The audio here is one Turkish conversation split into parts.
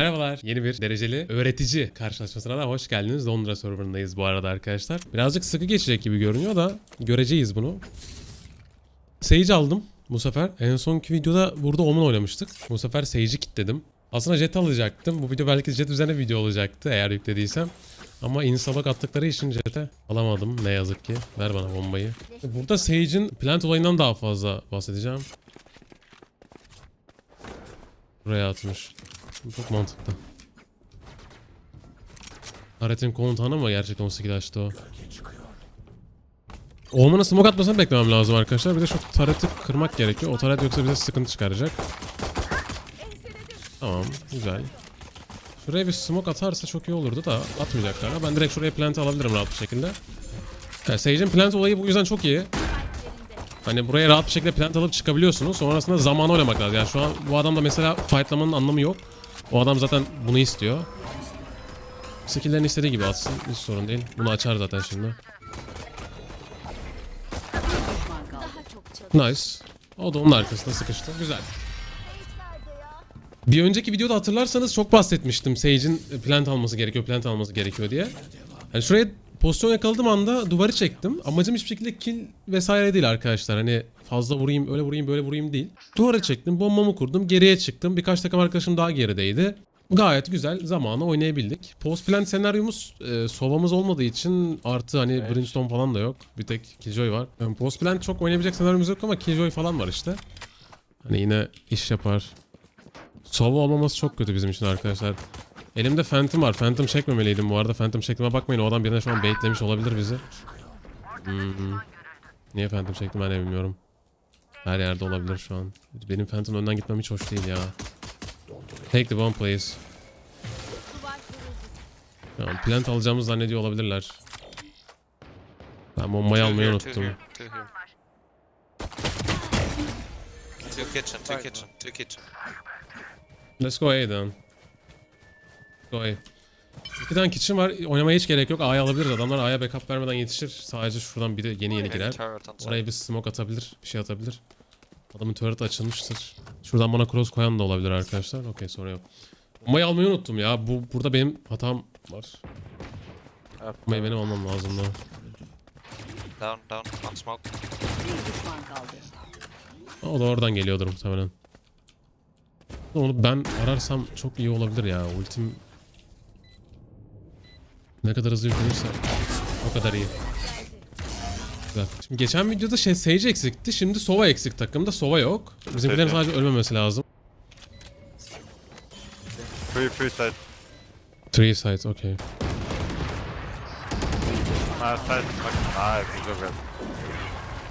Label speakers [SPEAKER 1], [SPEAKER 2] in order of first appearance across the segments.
[SPEAKER 1] Merhabalar. Yeni bir dereceli öğretici karşılaşmasına da hoş geldiniz. Londra serverındayız bu arada arkadaşlar. Birazcık sıkı geçecek gibi görünüyor da göreceğiz bunu. Sage aldım bu sefer. En sonki videoda burada Omen oynamıştık. Bu sefer Sage'i kilitledim. Aslında Jet alacaktım. Bu video belki Jet üzerine video olacaktı eğer yüklediysem. Ama insalok attıkları için Jet'e alamadım ne yazık ki. Ver bana bombayı. Burada Sage'in plant olayından daha fazla bahsedeceğim. Buraya atmış. Çok mantıklı. Haretin komutanı mı gerçekten 18 açtı o? Olmanın smoke atmasını beklemem lazım arkadaşlar. Bir de şu tareti kırmak gerekiyor. O taret yoksa bize sıkıntı çıkaracak. Tamam, güzel. Şuraya bir smoke atarsa çok iyi olurdu da atmayacaklar. Ben direkt şuraya plant alabilirim rahat bir şekilde. Yani Sage'in plant olayı bu yüzden çok iyi. Hani buraya rahat bir şekilde plant alıp çıkabiliyorsunuz. Sonrasında zaman oynamak lazım. Yani şu an bu adamda mesela fightlamanın anlamı yok. O adam zaten bunu istiyor. Skill'lerini istediği gibi atsın. Hiç sorun değil. Bunu açar zaten şimdi. Nice. O da onun arkasında sıkıştı. Güzel. Bir önceki videoda hatırlarsanız çok bahsetmiştim. Sage'in plant alması gerekiyor, plant alması gerekiyor diye. Yani şuraya pozisyon yakaladığım anda duvarı çektim. Amacım hiçbir şekilde kill vesaire değil arkadaşlar. Hani fazla vurayım, öyle vurayım, böyle vurayım değil. Duvarı çektim, bombamı kurdum, geriye çıktım. Birkaç takım arkadaşım daha gerideydi. Gayet güzel zamanı oynayabildik. Post plant senaryomuz e, sovamız olmadığı için artı hani brimstone falan da yok. Bir tek Killjoy var. Yani post plant çok oynayabilecek senaryomuz yok ama Killjoy falan var işte. Hani yine iş yapar. Sova olmaması çok kötü bizim için arkadaşlar. Elimde Phantom var. Phantom çekmemeliydim bu arada. Phantom çektiğime bakmayın. O adam birine şu an baitlemiş olabilir bizi. Hmm. Niye Phantom çektim ben de bilmiyorum. Her yerde olabilir şu an. Benim Phantom önden gitmem hiç hoş değil ya. Take the bomb please. Tamam, plant alacağımızı zannediyor olabilirler. Ben bombayı almayı unuttum.
[SPEAKER 2] Two kitchen, two kitchen, two kitchen.
[SPEAKER 1] Let's go A then. Go A. İki tane kitchen var. Oynamaya hiç gerek yok. A'ya alabiliriz. Adamlar A'ya backup vermeden yetişir. Sadece şuradan biri yeni yeni
[SPEAKER 2] Maybe
[SPEAKER 1] girer. Oraya bir smoke atabilir. Bir şey atabilir. Adamın turret açılmıştır. Şuradan bana cross koyan da olabilir arkadaşlar. Okey sorun yok. Bombayı almayı unuttum ya. Bu burada benim hatam var. Bombayı benim almam lazım da.
[SPEAKER 2] Down, down, on smoke.
[SPEAKER 1] O da oradan geliyordur muhtemelen. Onu ben ararsam çok iyi olabilir ya. Ultim ne kadar hızlı yüklenirse o kadar iyi. Güzel. Şimdi geçen videoda şey Sage eksikti. Şimdi Sova eksik takımda. Sova yok. Bizimkilerin
[SPEAKER 3] Peki.
[SPEAKER 1] sadece ölmemesi lazım.
[SPEAKER 3] Free, free side.
[SPEAKER 1] Three sides,
[SPEAKER 3] side. Guys.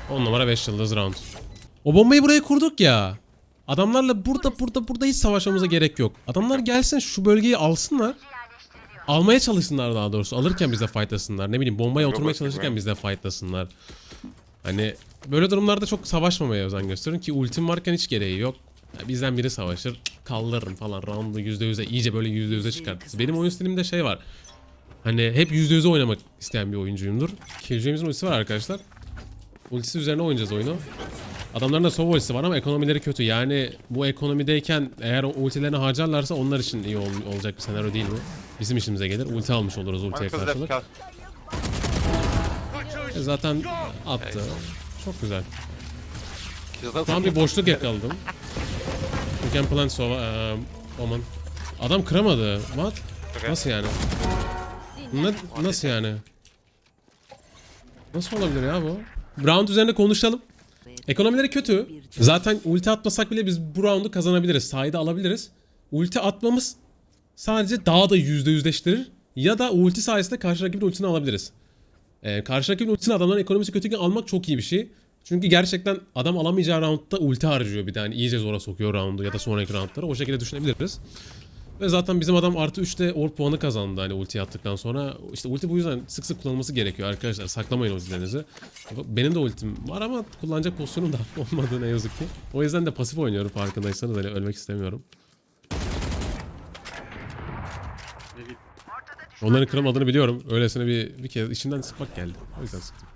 [SPEAKER 1] 10 numara 5 yıldız round. O bombayı buraya kurduk ya. Adamlarla burada burada burada hiç savaşmamıza gerek yok. Adamlar gelsin şu bölgeyi alsınlar. Almaya çalışsınlar daha doğrusu. Alırken bize fightlasınlar. Ne bileyim bombaya
[SPEAKER 3] Yok,
[SPEAKER 1] oturmaya çalışırken
[SPEAKER 3] yok.
[SPEAKER 1] bizle fightlasınlar. Hani böyle durumlarda çok savaşmamaya özen gösterin ki ultim varken hiç gereği yok. Ya bizden biri savaşır, kaldırırım falan roundu %100'e iyice böyle %100'e çıkartırız. Benim oyun stilimde şey var. Hani hep %100'e oynamak isteyen bir oyuncuyumdur. Killjoy'umuzun ultisi var arkadaşlar. Ultisi üzerine oynayacağız oyunu. Adamların da sova ultisi var ama ekonomileri kötü. Yani bu ekonomideyken eğer o ultilerini harcarlarsa onlar için iyi ol- olacak bir senaryo değil bu. Bizim işimize gelir. Ulti almış oluruz ultiye karşılık. E zaten attı. Çok güzel. An bir boşluk yakaladım. You can plant sova, eee, Oman. Adam kıramadı. What? Nasıl yani? Na- nasıl yani? Nasıl olabilir ya bu? Round üzerine konuşalım. Ekonomileri kötü. Zaten ulti atmasak bile biz bu roundu kazanabiliriz. Sayede alabiliriz. Ulti atmamız sadece daha da yüzde yüzleştirir. Ya da ulti sayesinde karşı rakibin ultisini alabiliriz. Ee, karşı rakibin ultisini adamların ekonomisi kötüyken almak çok iyi bir şey. Çünkü gerçekten adam alamayacağı roundda ulti harcıyor bir tane. iyice zora sokuyor roundu ya da sonraki roundları. O şekilde düşünebiliriz. Ve zaten bizim adam artı 3'te orb puanı kazandı hani ulti attıktan sonra. İşte ulti bu yüzden sık sık kullanılması gerekiyor arkadaşlar. Saklamayın ultilerinizi. Benim de ultim var ama kullanacak pozisyonum da olmadı ne yazık ki. O yüzden de pasif oynuyorum farkındaysanız. Hani ölmek istemiyorum. Onların kırılmadığını biliyorum. Öylesine bir, bir kez içimden sıkmak geldi. O yüzden sıktım.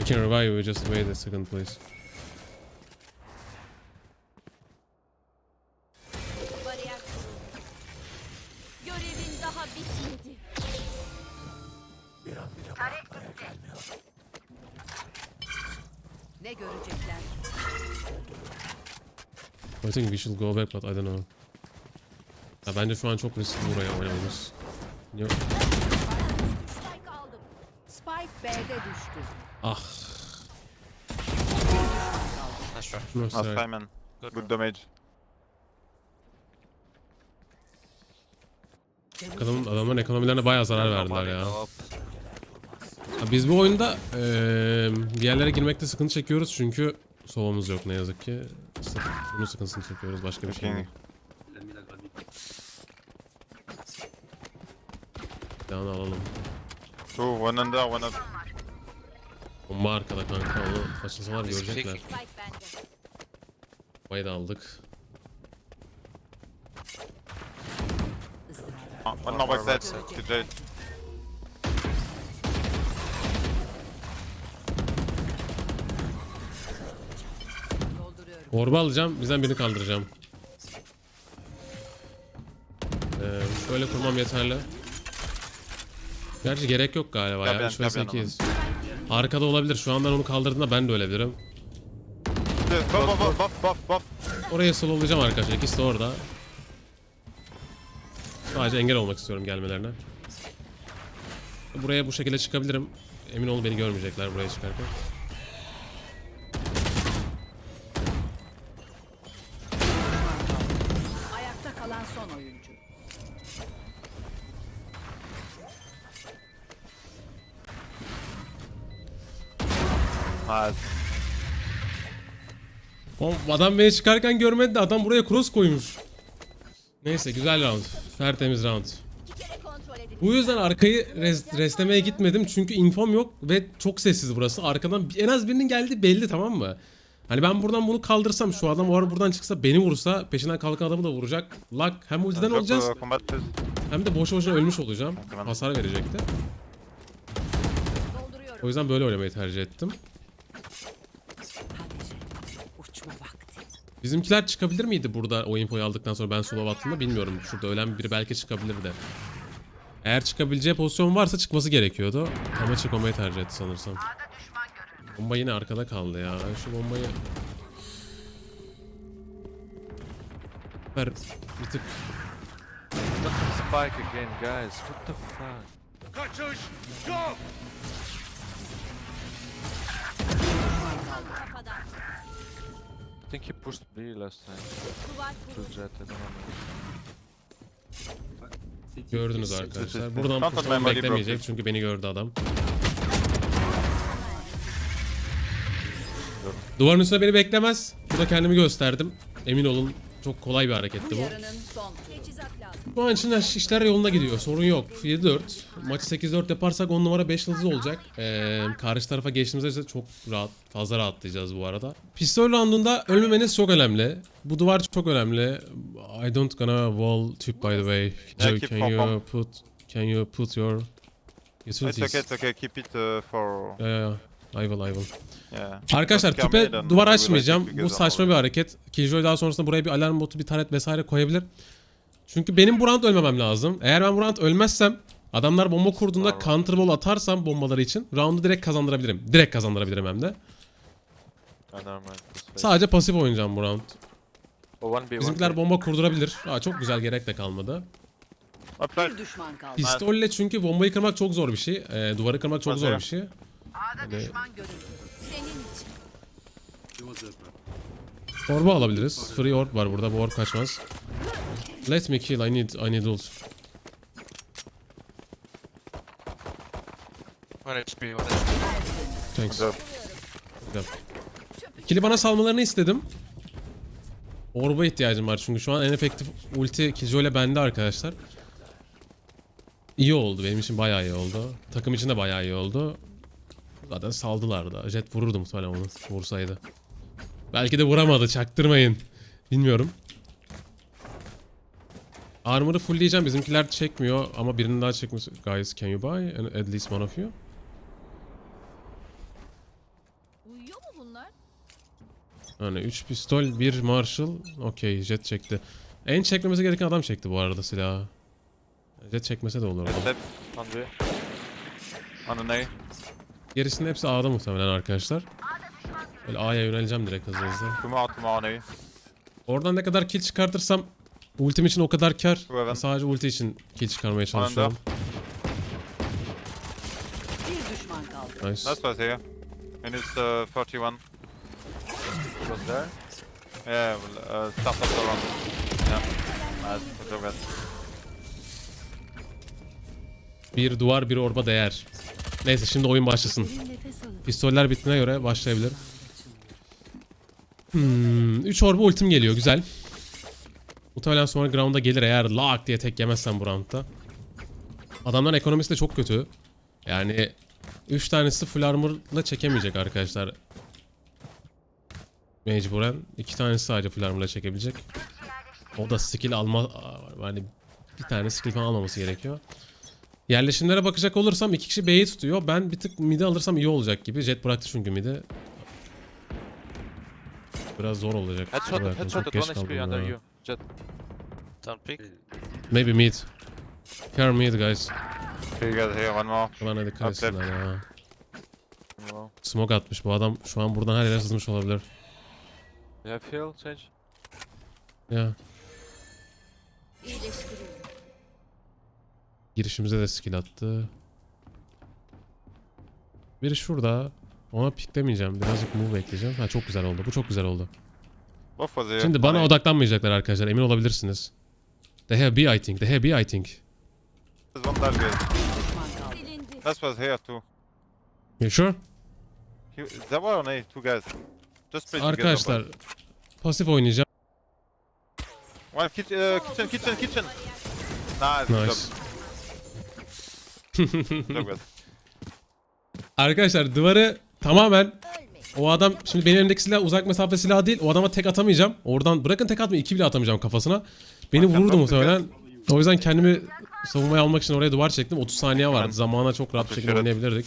[SPEAKER 1] I can revive you, just wait a second please. I think we should go back but I don't know. Ya bence şu an çok riskli buraya oynamamız. Yok.
[SPEAKER 4] Spike aldım.
[SPEAKER 5] Spike B'de düştü.
[SPEAKER 1] Ah.
[SPEAKER 2] Nice try.
[SPEAKER 1] No,
[SPEAKER 3] Last
[SPEAKER 1] sorry.
[SPEAKER 3] time, man.
[SPEAKER 2] Good.
[SPEAKER 3] Good damage.
[SPEAKER 1] Adamın, adamların ekonomilerine bayağı zarar verdiler ya.
[SPEAKER 2] up.
[SPEAKER 1] Ya Biz bu oyunda eee bir yerlere girmekte sıkıntı çekiyoruz çünkü sovamız yok ne yazık ki. İşte bunun sıkıntısını çekiyoruz başka bir şey değil. Silahını alalım.
[SPEAKER 3] Two, one under, one up.
[SPEAKER 1] Bomba arkada kanka onu taşısalar
[SPEAKER 2] Biz
[SPEAKER 1] görecekler. Bombayı da aldık.
[SPEAKER 3] Uh, one more backside. TJ.
[SPEAKER 5] Dolduruyorum.
[SPEAKER 1] Orba alacağım bizden birini kaldıracağım. Ee, şöyle kurmam yeterli. Gerçi gerek yok galiba ya.
[SPEAKER 3] Gabian,
[SPEAKER 1] 3 vs
[SPEAKER 3] Gabian
[SPEAKER 1] 2'yiz. Arkada olabilir. Şu an ben onu kaldırdığımda ben de ölebilirim.
[SPEAKER 3] Buff, buff, buff, buff, buff.
[SPEAKER 1] Oraya slowlayacağım arkadaşlar. İkisi de orada. Sadece engel olmak istiyorum gelmelerine. Buraya bu şekilde çıkabilirim. Emin ol beni görmeyecekler buraya çıkarken.
[SPEAKER 5] Kalan son oyuncu.
[SPEAKER 3] Nice.
[SPEAKER 1] Oğlum adam beni çıkarken görmedi de adam buraya cross koymuş. Neyse güzel round. Tertemiz round.
[SPEAKER 4] İki kere kontrol edin.
[SPEAKER 1] Bu yüzden arkayı res- restlemeye gitmedim çünkü infom yok ve çok sessiz burası. Arkadan en az birinin geldi belli tamam mı? Hani ben buradan bunu kaldırsam şu adam o ara buradan çıksa beni vursa peşinden kalkan adamı da vuracak. Luck hem ultiden olacağız hem de boşu boşuna ölmüş olacağım. Hasar verecekti.
[SPEAKER 4] Dolduruyorum.
[SPEAKER 1] O yüzden böyle oynamayı tercih ettim. Bizimkiler çıkabilir miydi burada o infoyu aldıktan sonra ben solo attığımda bilmiyorum. Şurada ölen biri belki çıkabilirdi. Eğer çıkabileceği pozisyon varsa çıkması gerekiyordu. Ama çıkmamayı tercih etti sanırsam. Bomba yine arkada kaldı ya. Şu bombayı... Ver bir tık.
[SPEAKER 6] Spike again, guys. What the fuck?
[SPEAKER 4] Kafadan.
[SPEAKER 6] I think he pushed B last time.
[SPEAKER 4] Kuruldu.
[SPEAKER 6] jet, I don't know.
[SPEAKER 1] Gördünüz arkadaşlar. Buradan
[SPEAKER 3] body
[SPEAKER 1] beklemeyecek çünkü beni gördü adam. Duvarın üstüne beni beklemez. Burada kendimi gösterdim. Emin olun çok kolay bir hareketti
[SPEAKER 5] Bu.
[SPEAKER 1] Şu an için her- işler yolunda gidiyor. Sorun yok. 7-4. Maçı 8-4 yaparsak 10 numara 5 yıldız olacak. Ee, karşı tarafa geçtiğimizde ise çok rahat, fazla rahatlayacağız bu arada. Pistol roundunda ölmemeniz çok önemli. Bu duvar çok önemli. I don't gonna wall tube by the way. Joe,
[SPEAKER 3] keep
[SPEAKER 1] can you put can you put your
[SPEAKER 3] It's
[SPEAKER 1] utilities?
[SPEAKER 3] okay, it's okay. Keep it uh, for...
[SPEAKER 1] Ya ya. I will, I will.
[SPEAKER 3] Yeah.
[SPEAKER 1] Arkadaşlar tipe
[SPEAKER 3] and
[SPEAKER 1] duvar açmayacağım. Bu saçma bir hareket. Killjoy daha sonrasında buraya bir alarm botu, bir taret vesaire koyabilir. Çünkü benim bu round ölmemem lazım. Eğer ben bu round ölmezsem adamlar bomba kurduğunda counter ball atarsam bombaları için roundu direkt kazandırabilirim. Direkt kazandırabilirim hem de. Sadece pasif oynayacağım bu round.
[SPEAKER 6] 1B,
[SPEAKER 1] Bizimkiler
[SPEAKER 6] 1B.
[SPEAKER 1] bomba kurdurabilir. Aa, çok güzel gerek de kalmadı.
[SPEAKER 3] Apply.
[SPEAKER 5] Bir düşman kaldı.
[SPEAKER 1] Pistolle çünkü bombayı kırmak çok zor bir şey. Ee, duvarı kırmak çok zor bir şey.
[SPEAKER 5] Düşman görüldü.
[SPEAKER 4] Senin için.
[SPEAKER 1] Orba alabiliriz. Free orb var burada. Bu orb kaçmaz. Let me kill. I need I need ult. Thanks. Güzel. Kili bana salmalarını istedim. Orba ihtiyacım var çünkü şu an en efektif ulti ile bende arkadaşlar. İyi oldu benim için bayağı iyi oldu. Takım için de bayağı iyi oldu. Zaten saldılar da. Jet vururdu muhtemelen onu vursaydı. Belki de vuramadı çaktırmayın. Bilmiyorum. Armor'ı fullleyeceğim. Bizimkiler çekmiyor ama birinin daha çekmiş. Guys can you buy and at least one of you?
[SPEAKER 4] bunlar?
[SPEAKER 1] Hani 3 pistol, 1 Marshall. Okey jet çekti. En çekmemesi gereken adam çekti bu arada silahı. Jet çekmese de olur.
[SPEAKER 3] Step.
[SPEAKER 6] On B.
[SPEAKER 1] Gerisinin hepsi A'da muhtemelen arkadaşlar. Böyle A'ya yöneleceğim direkt hızlı hızlı.
[SPEAKER 3] Two more, two more on A.
[SPEAKER 1] Oradan ne kadar kill çıkartırsam ultim için o kadar kar.
[SPEAKER 3] Evet.
[SPEAKER 1] Sadece ulti için kill çıkarmaya çalışıyorum.
[SPEAKER 5] Bir düşman kaldı.
[SPEAKER 1] Nice.
[SPEAKER 3] Last was here. And it's uh, 41.
[SPEAKER 6] He was there.
[SPEAKER 3] Yeah, well, uh, start of the round. Yeah. Nice. Good job, guys.
[SPEAKER 1] Bir duvar bir orba değer. Neyse şimdi oyun başlasın. Pistoller bittiğine göre başlayabilir. Hmm, 3 orba ultim geliyor güzel. Muhtemelen sonra ground'a gelir eğer lak diye tek yemezsem bu roundda. Adamların ekonomisi de çok kötü. Yani 3 tanesi full armor'la çekemeyecek arkadaşlar. Mecburen. 2 tanesi sadece full armor'la çekebilecek. O da skill alma... Yani bir tane skill falan almaması gerekiyor. Yerleşimlere bakacak olursam iki kişi B'yi tutuyor. Ben bir tık mid'i alırsam iyi olacak gibi. Jet bıraktı çünkü mid'i. Biraz zor olacak.
[SPEAKER 6] Headshot,
[SPEAKER 1] Bırakın,
[SPEAKER 6] headshot
[SPEAKER 1] çok
[SPEAKER 6] at
[SPEAKER 1] geç
[SPEAKER 6] 1
[SPEAKER 1] kaldım
[SPEAKER 6] HP under
[SPEAKER 1] ya.
[SPEAKER 6] you. Jet.
[SPEAKER 2] Don't peek.
[SPEAKER 1] Maybe mid. Care mid guys.
[SPEAKER 3] Okay, you guys here, one more.
[SPEAKER 1] Bana dikkat etsinler ya.
[SPEAKER 6] Wow.
[SPEAKER 1] Smoke atmış. Bu adam şu an buradan her yere sızmış olabilir.
[SPEAKER 6] You have heal, change.
[SPEAKER 1] Ya.
[SPEAKER 4] İyileştiriyorum.
[SPEAKER 1] Girişimize de skill attı. Biri şurada. Ona piklemeyeceğim. Birazcık move bekleyeceğim. Ha çok güzel oldu. Bu çok güzel oldu. Şimdi bana odaklanmayacaklar arkadaşlar. Emin olabilirsiniz. They have B I think. They have B I think.
[SPEAKER 3] One. Last was here too.
[SPEAKER 1] You sure?
[SPEAKER 3] He, there were on A, two guys. Just play
[SPEAKER 1] Arkadaşlar pasif oynayacağım.
[SPEAKER 3] One kitchen, uh, kitchen, kitchen, kitchen. Nice.
[SPEAKER 1] Nice. Arkadaşlar duvarı tamamen o adam şimdi benim elimdeki silah uzak mesafe silahı değil. O adama tek atamayacağım. Oradan bırakın tek atmayı iki bile atamayacağım kafasına. Beni vururdu muhtemelen. O yüzden kendimi savunmaya almak için oraya duvar çektim. 30 saniye vardı. Zamana çok rahat bir şekilde oynayabilirdik.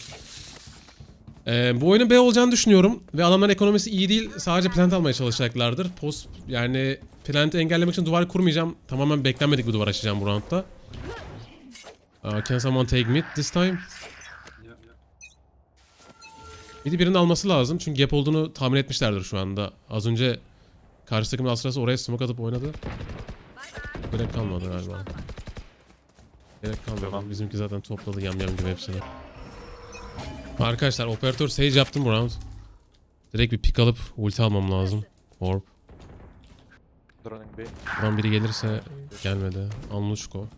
[SPEAKER 1] Ee, bu oyunun B olacağını düşünüyorum. Ve adamların ekonomisi iyi değil. Sadece plant almaya çalışacaklardır. Post yani plant'i engellemek için duvar kurmayacağım. Tamamen beklenmedik bir duvar açacağım bu roundda. Uh, can someone take mid this time? Mid'i birinin alması lazım. Çünkü gap olduğunu tahmin etmişlerdir şu anda. Az önce karşı takımın sırası oraya smoke atıp oynadı. Gerek kalmadı galiba. Gerek kalmadı.
[SPEAKER 3] Tamam.
[SPEAKER 1] Bizimki zaten topladı yam yam gibi hepsini. Arkadaşlar operatör sage yaptım bu round. Direkt bir pick alıp ulti almam lazım. Orb. Buradan biri gelirse gelmedi. Anluşko.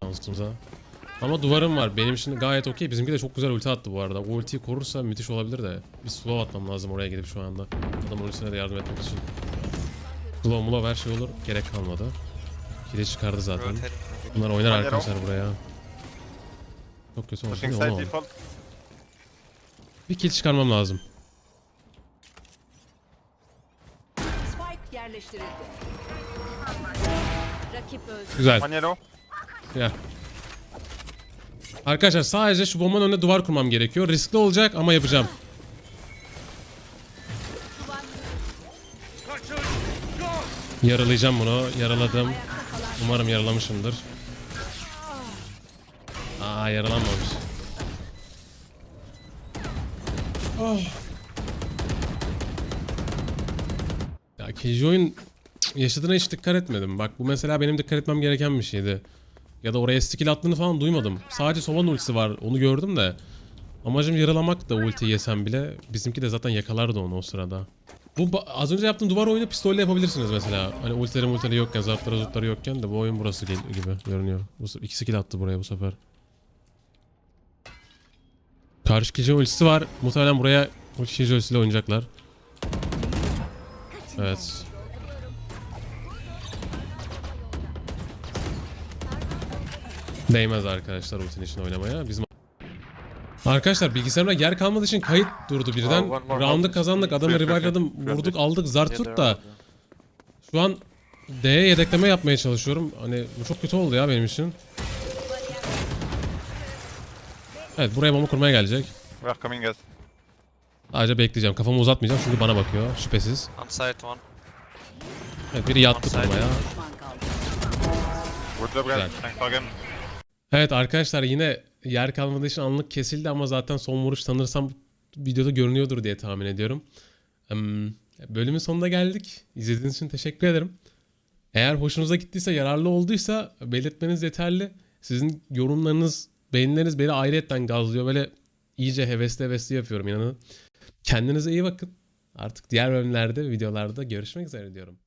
[SPEAKER 1] Şansımıza. Ama duvarım var. Benim için gayet okey. Bizimki de çok güzel ulti attı bu arada. O ultiyi korursa müthiş olabilir de. Bir slow atmam lazım oraya gidip şu anda. Adam ultisine de yardım etmek için. Slow mulov her şey olur. Gerek kalmadı. Kili çıkardı zaten. Bunlar oynar arkadaşlar buraya. Çok kötü
[SPEAKER 3] default.
[SPEAKER 1] Bir kill çıkarmam lazım.
[SPEAKER 5] Spike yerleştirildi.
[SPEAKER 4] Rakip öldü.
[SPEAKER 1] Güzel.
[SPEAKER 3] One
[SPEAKER 1] Gel. Arkadaşlar sadece şu bombanın önüne duvar kurmam gerekiyor. Riskli olacak ama yapacağım. Yaralayacağım bunu. Yaraladım. Umarım yaralamışımdır. Aa yaralanmamış. Oh. Ya Killjoy'un yaşadığına hiç dikkat etmedim. Bak bu mesela benim dikkat etmem gereken bir şeydi. Ya da oraya skill attığını falan duymadım. Sadece Sovan ultisi var onu gördüm de. Amacım yaralamak da ulti yesem bile. Bizimki de zaten yakalardı onu o sırada. Bu az önce yaptığım duvar oyunu pistolle yapabilirsiniz mesela. Hani ultileri multileri yokken, zartları zurtları yokken de bu oyun burası gibi görünüyor. Bu, iki skill attı buraya bu sefer. Karşı kişi ultisi var. Muhtemelen buraya o kişi ultisiyle oynayacaklar. Evet. Değmez arkadaşlar ultinin için oynamaya. Bizim Arkadaşlar bilgisayarımda yer kalmadığı için kayıt durdu birden. Round'u kazandık. Adamı revive'ladım. Vurduk aldık zart
[SPEAKER 6] Yeah,
[SPEAKER 1] tut
[SPEAKER 6] they're
[SPEAKER 1] da. Şu an D'ye yedekleme yapmaya çalışıyorum. Hani bu çok kötü oldu ya benim için. Evet buraya bomba kurmaya gelecek.
[SPEAKER 3] We are coming, guys.
[SPEAKER 1] Sadece bekleyeceğim. Kafamı uzatmayacağım çünkü bana bakıyor şüphesiz.
[SPEAKER 2] One.
[SPEAKER 1] Evet biri yattı
[SPEAKER 3] guys.
[SPEAKER 1] Güzel. Evet arkadaşlar yine yer kalmadığı için anlık kesildi ama zaten son vuruş sanırsam videoda görünüyordur diye tahmin ediyorum. Bölümün sonuna geldik. İzlediğiniz için teşekkür ederim. Eğer hoşunuza gittiyse, yararlı olduysa belirtmeniz yeterli. Sizin yorumlarınız, beğenileriniz beni ayrıyetten gazlıyor. Böyle iyice hevesli hevesli yapıyorum inanın. Kendinize iyi bakın. Artık diğer bölümlerde, videolarda görüşmek üzere diyorum.